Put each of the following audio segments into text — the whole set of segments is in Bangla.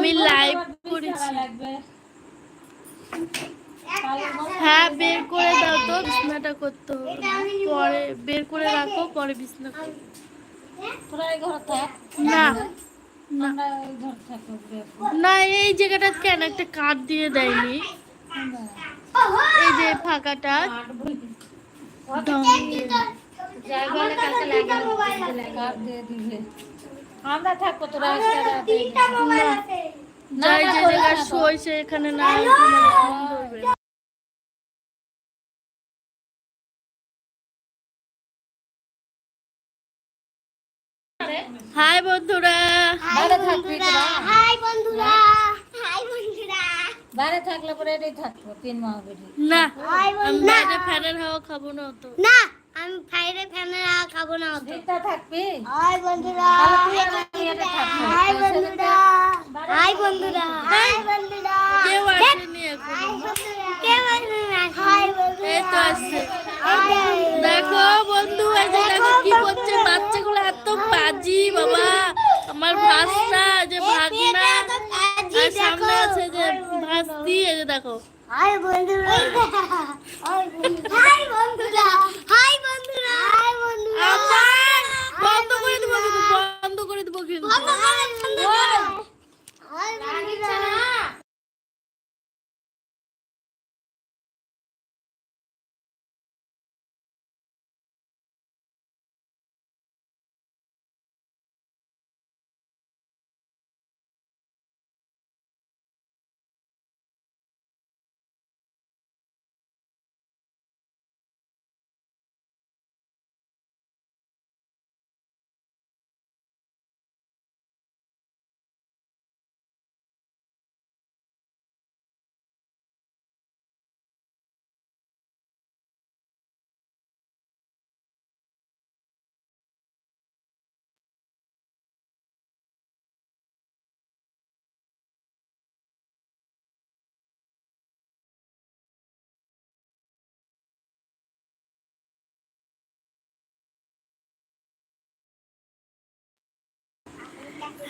আমি লাইভ করেছি। হ্যাঁ বের করে দাও তো বিছনাটা করতে হবে। পরে বের করে রাখো পরে বিছনা থাক। না না। আমরা এই থাকব জায়গাটা কেন একটা কাঠ দিয়ে দেয়নি। এই যে ফাঁকাটা। আমরা থাকব তোরা যাই যে জায়গায় শোয় সে না। হাই বন্ধুরা। বাইরে থাকবি হাই বন্ধুরা হাই বন্ধুরা। বাইরে থাকলে পরে এটাই থাকব তিন মাস বেরি না হাই আমি বাইরে ফ্যানের হাওয়া খাব না তো না আমি ফ্রাইডে ফ্যানের খাব না থাকবি? হাই বন্ধুরা। হাই বন্ধুরা। হাই বন্ধুরা। হাই বন্ধুরা। কেউ আসেনি এখন। কে বন্ধুরা। হাই বন্ধুরা। এই তো আসছে। দেখো বন্ধু এই যে দেখো কি করছে বাচ্চাগুলো এত বাজি বাবা। আমার ভাসনা যে ভাগনা। আর সামনে আছে যে ভাস্তি এই যে দেখো। হাই বন্ধুরা। হাই বন্ধুরা।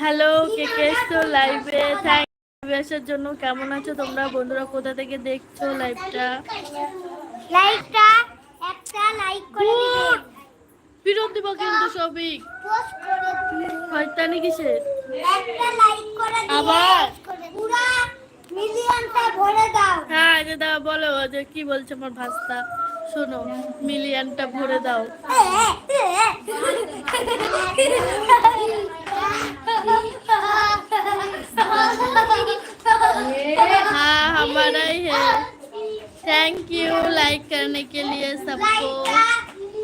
হ্যালো কে কে এসছো লাইভে থ্যাংক আসার জন্য। কেমন আছো তোমরা? বন্ধুরা কোথা থেকে দেখছ লাইভটা লাইকটা একটা লাইক করে দিবেন ফিরত দিব কিন্তু সবই। পোস্ট শয়তানি কিসের? একটা লাইক করে আবার? পুরো মিলিয়নটা ভরে দাও। হ্যাঁ যে দাও বলো যে কি বলছে আমার ভাস্তা। শোনো মিলিয়নটা ভরে দাও। हाँ हमारा ही है थैंक यू लाइक करने के लिए सबको লাইকটা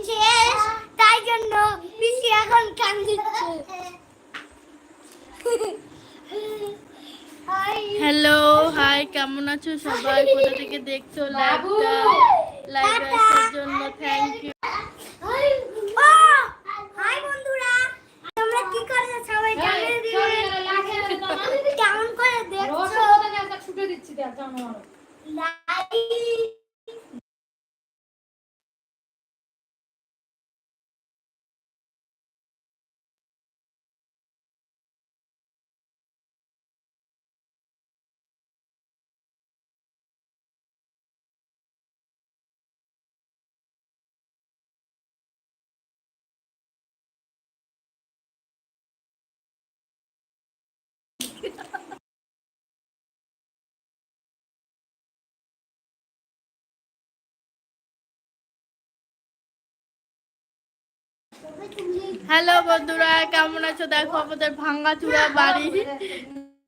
শেষ তাই জন্য পিসি এখন কান দিচ্ছে হাই হ্যালো হাই কেমন আছো সবাই কোথা থেকে দেখছো লাইভটা লাইভ আসার জন্য thank you I don't know. Hello বন্ধুরা কেমন আছো? দেখো আমাদের ভাঙ্গাচুরা বাড়ি।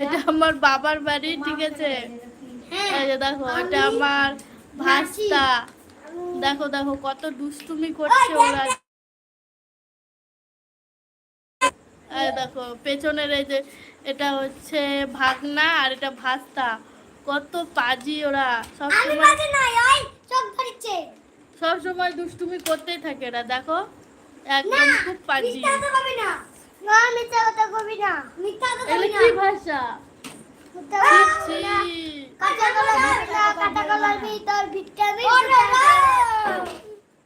এটা আমার বাবার বাড়ি ঠিক আছে? এই যে দেখো এটা আমার ভাস্তা। দেখো দেখো কত দুষ্টুমি করছে ওরা। দেখো পেছনের এই যে এটা হচ্ছে ভাগনা আর এটা ভাস্তা। কত পাজি ওরা। সবসময় সবসময় দুষ্টুমি করতেই থাকে এরা দেখো। একদম খুব পাজি। মিথ্যা কথা কবি না। না মিথ্যা কথা কবি না। মিথ্যা কথা কবি না। কি ভাষা। কাঁচা কলার ভিতর কাঁচা কলার ভিতর ভিটামিন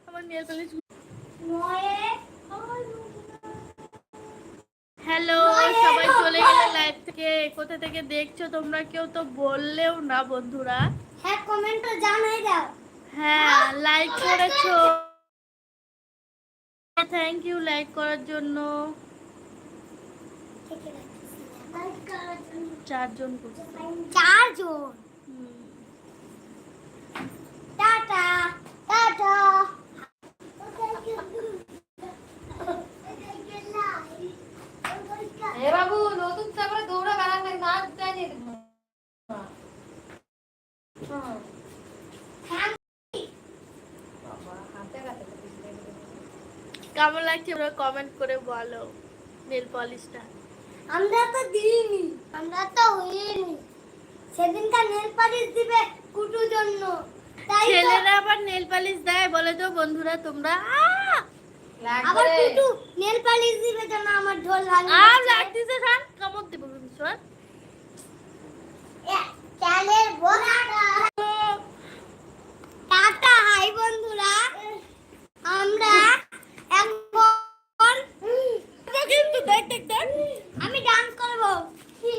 আমার হ্যালো সবাই চলে গেলে লাইভ থেকে। কোথা থেকে দেখছ? তোমরা কেউ তো বললেও না বন্ধুরা। হ্যাঁ কমেন্টে জানাই দাও। হ্যাঁ লাইক করেছ। থ্যাংক ইউ লাইক করার জন্য। চারজন চারজন হুম। টাটা টাটা এ বাবু নতুন তারপরে দৌড়া বেড়ান না নাচ জানিয়ে দেবো বাবা হাতে হাতে কেমন লাগছে ওরা কমেন্ট করে বলো নেল পলিশটা আমরা তো দিইনি আমরা তো হইনি সেদিনকার নেল পালিশ দিবে কুটু জন্য। তাই ছেলেরা আবার নেল পালিশ দেয় বলে তো বন্ধুরা তোমরা আবার কুটু নেল পালিশ দিবে জন্য আমার ঢোল ভালো আও লাগতেছে খান কামড় দেবো ভীষণ চালের বড়াটা। টাটা হাই বন্ধুরা। আমরা এখন কিন্তু দেখ দেখ দেখ আমি ডান্স করব হাতে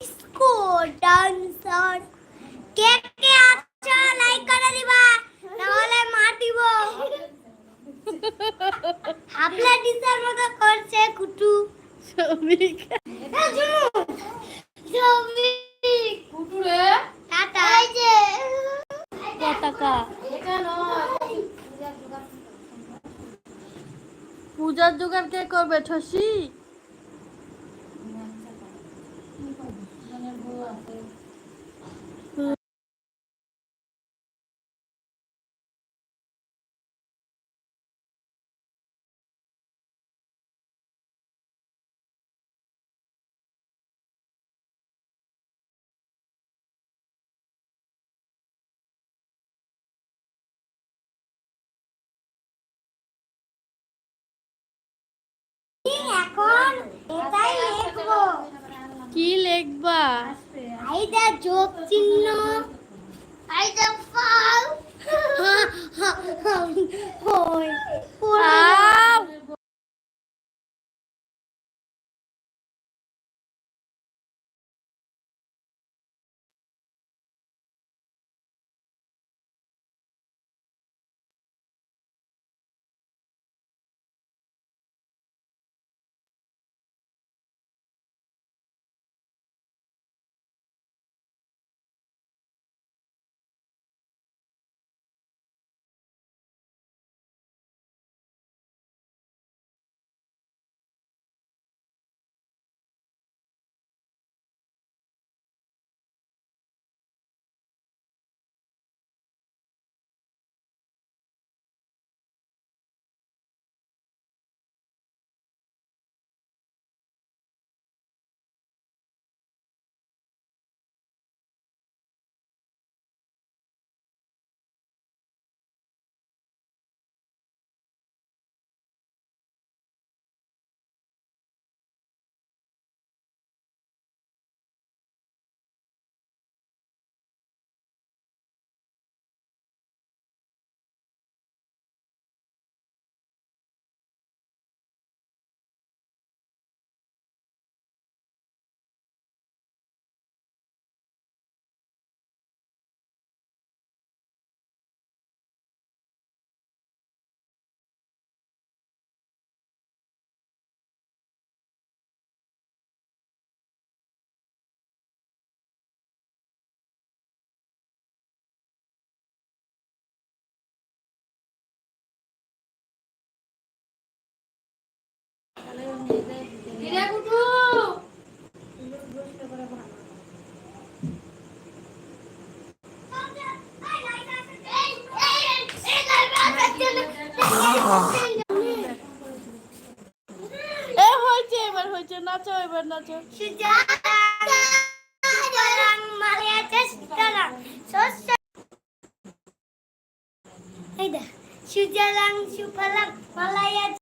ডিস্কো ডান্সার। কে কে আছো? লাইক করে দিবা নাহলে মার দিব হাফলা ডিসের মতো করছে কুটু। ছবি এই জুনু, ছবি কুটুরে টাটা এই যে পতাকা এটা নয় জোগাড় কে করবে ঠসি এখন এটাই লিখব কি লিখবা আইদা যোগ চিহ্ন আইদা ফাল হ্যাঁ হ্যাঁ দিদা নাচো এবার নাচো। সুজলাং সুফলাং মালায়া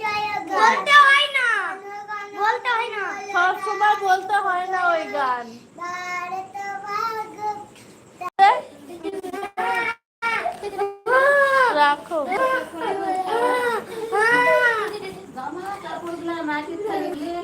জয় বলতে হয় না ওই গান রাখো। Bisa.